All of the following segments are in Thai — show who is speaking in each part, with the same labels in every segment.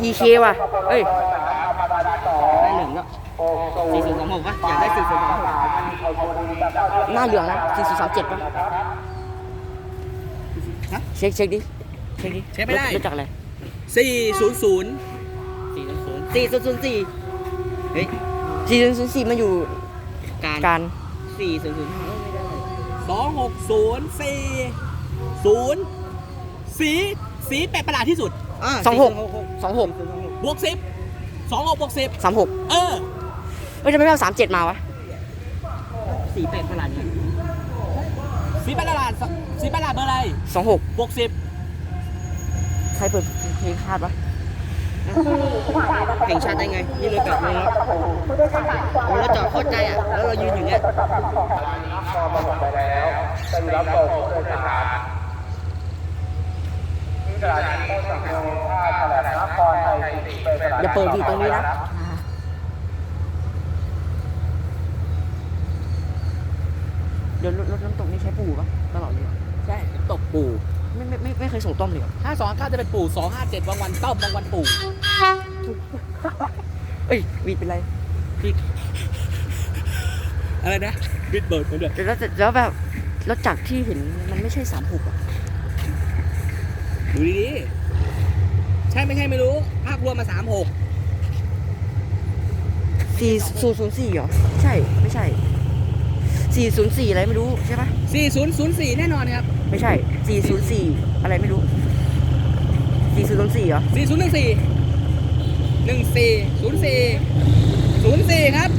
Speaker 1: GK ว่ะ เอ้ย
Speaker 2: ได้เหลืองก็สี่ศูนย์สองหกปะอยากได้สี่ศูนย์สองหก
Speaker 1: หน้าเหลืองนะสี่สี่สามเจ็ดป่ะ
Speaker 2: ฮะ
Speaker 1: เช็คเช็คดิ เช็คดิ
Speaker 2: เช็คไม่ได้
Speaker 1: รู้จักอะไร
Speaker 2: สี่ศูนย์ศูนย์สี่ศูนย์ศูนย์สี่ศูนย์ศูนย์สี่เฮ้ย
Speaker 1: สี่ศูนย์สี่มันอยู่
Speaker 2: การ
Speaker 1: การ
Speaker 2: สี่ศูนย์ศูนย์สองหกศูนย์สี่ศูนย์สี สีแปลกประหลาดที่สุด
Speaker 1: สองหก สองหก
Speaker 2: บวกสิบสองหกบวกสิบ
Speaker 1: สามหก
Speaker 2: เออ
Speaker 1: เอ้ยทำไมไม่เอาสามเจ็ดมาวะ
Speaker 2: สีแปลกประหลาดเนี่ยสีแปลกประหลาดสีแปลกประหลาดเบอร์อะไร
Speaker 1: สองหก
Speaker 2: บวกสิบ
Speaker 1: ใครเปิดเพลงคาดวะ
Speaker 2: เพลงชาติได้ไง นี่เลยแบบนี้แล้วเราจอดเข้าใจอะ แล้วเรายืนอย่างเงี้ย
Speaker 1: อย่าเปิดดีตรงนี้นะเดี๋ยวรถรถน้ำตกนี่ใช้ปูปะตลอดเลยเหรอ
Speaker 2: ใช่ตกปู่
Speaker 1: ไม่ไม่ไม่ไม่เคยส่งต้มเลยเหรอ
Speaker 2: ห้าสองข้าจะเป็นปู่สองห้าเจ็ดบางวันต้มบางวันปู่
Speaker 1: เอ้ยวีดเป็นไร
Speaker 2: อะไรนะบิดเบิร์ดเหมือนเดิม
Speaker 1: แล้วแล้วแบบแล้วจากที่เห็นมันไม่ใช่สามหกอะ
Speaker 2: ดูดีๆ ใช่ไม่ใช่ไม่รู้ ภาครวมมาสามหก
Speaker 1: สี่ศูนย์ศูนย์สี่เหรอ ใช่ไม่ใช่สี่ศูนย์สี่อะไรไม่รู้ใช่ปะ
Speaker 2: สี่ศูนย์ศูนย์สี่แน่นอนครับ
Speaker 1: ไม่ใช่สี่ศูนย์สี่อะไรไม่รู้สี่ศูนย์สี่เหรอ
Speaker 2: สี่ศูนย์หนึ่งสี่หนึ่งสี่ศูนย์สี่ศูนย์สี่ครับ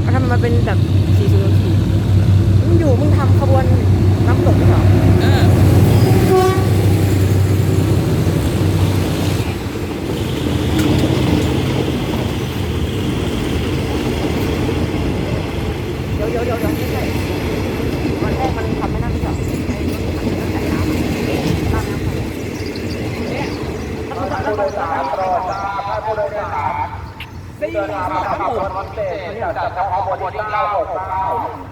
Speaker 1: แล้วทำไมมันเป็นแบบสี่ศูนย์สี่มึงอยู่มึงทำขบวนน้ำตกไม่เหรอ
Speaker 2: เออ
Speaker 1: เดี๋ยวเดี๋ยวเดี๋ยวเดี๋ยวไม่ใช่วันแรกมันทำไม่น่าไม่เหรอไอ้รถมันตั้งแต่น้ำอะน้ำน้ำไปอะแล้ว มันแล้วมันแล้วมันไปต่อ
Speaker 2: สี่สามหก